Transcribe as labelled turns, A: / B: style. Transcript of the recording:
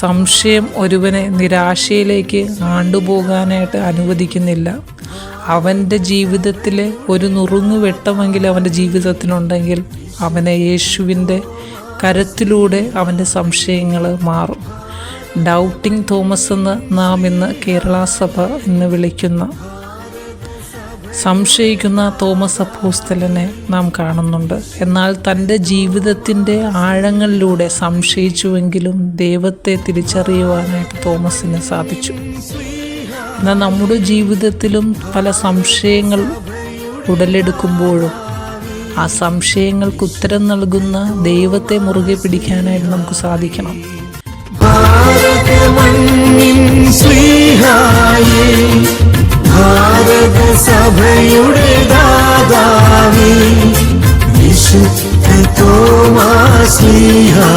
A: സംശയം ഒരുവനെ നിരാശയിലേക്ക് ആണ്ടുപോകാനായിട്ട് അനുവദിക്കുന്നില്ല. അവന്റെ ജീവിതത്തിലെ ഒരു നുറുങ്ങു വെട്ടമെങ്കിൽ അവന്റെ ജീവിതത്തിനുണ്ടെങ്കിൽ അവനെ യേശുവിന്റെ കരത്തിലൂടെ അവന്റെ സംശയങ്ങൾ മാറും. ഡൗട്ടിങ് തോമസ് എന്ന് നാം ഇന്ന് കേരള സഭ എന്ന് വിളിക്കുന്ന സംശയിക്കുന്ന തോമസ് അപ്പോസ്തലനെ നാം കാണുന്നുണ്ട്. എന്നാൽ തന്റെ ജീവിതത്തിന്റെ ആഴങ്ങളിലൂടെ സംശയിച്ചുവെങ്കിലും ദൈവത്തെ തിരിച്ചറിയുവാനായിട്ട് തോമസിന് സാധിച്ചു. എന്നാൽ നമ്മുടെ ജീവിതത്തിലും പല സംശയങ്ങൾ ഉടലെടുക്കുമ്പോഴും ആ സംശയങ്ങൾക്ക് ഉത്തരം നൽകുന്ന ദൈവത്തെ മുറുകെ പിടിക്കാനായിട്ട് നമുക്ക് സാധിക്കണം.
B: സഭയുടെ ദാതാവേ വിശുദ്ധ തോമാ ശ്രീഹായേ